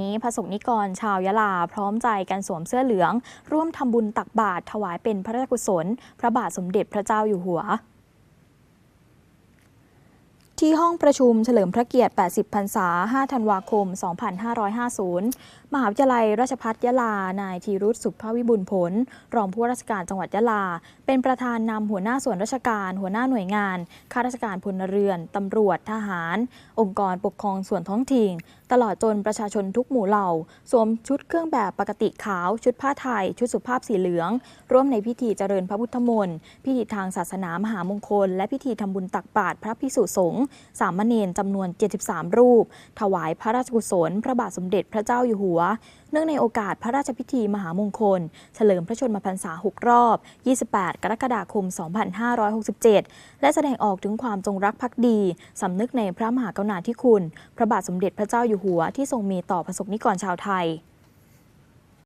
นี้พระสงฆ์นิกรชาวยะลา พร้อมใจกันสวมเสื้อเหลือง ร่วมทำบุญตักบาตรถวายเป็นพระราชกุศล พระบาทสมเด็จพระเจ้าอยู่หัว ที่ห้องประชุมเฉลิมพระเกียรติ 80 พรรษา 5 ธันวาคม 2550 มหาวิทยาลัยราชภัฏยะลา นายธีรุตสุภาวิบุญผล รองผู้ว่าราชการจังหวัดยะลา เป็นประธานนำหัวหน้าส่วนราชการ หัวหน้าหน่วยงาน ข้าราชการพลเรือน ตำรวจ ทหาร องค์กรปกครองส่วนท้องถิ่น ตลอดจนประชาชนทุกหมู่เหล่า สวมชุดเครื่องแบบปกติขาว ชุดผ้าไทย ชุดสุภาพสีเหลือง ร่วมในพิธีเจริญพระพุทธมนต์ พิธีทางศาสนามหามงคล และพิธีทำบุญตักบาตรพระภิกษุสงฆ์สามเณรจำนวน 73 รูป ถวายพระราชกุศล พระบาทสมเด็จพระเจ้าอยู่หัว เนื่องในโอกาสพระราชพิธีมหามงคล เฉลิมพระชนมพรรษา 6 รอบ 28 กรกฎาคม 2567 และแสดงออกถึงความจงรักภักดี สำนึกในพระมหากรุณาธิคุณ พระบาทสมเด็จพระเจ้าอยู่หัวที่ทรงมีต่อประสบนิกรชาวไทย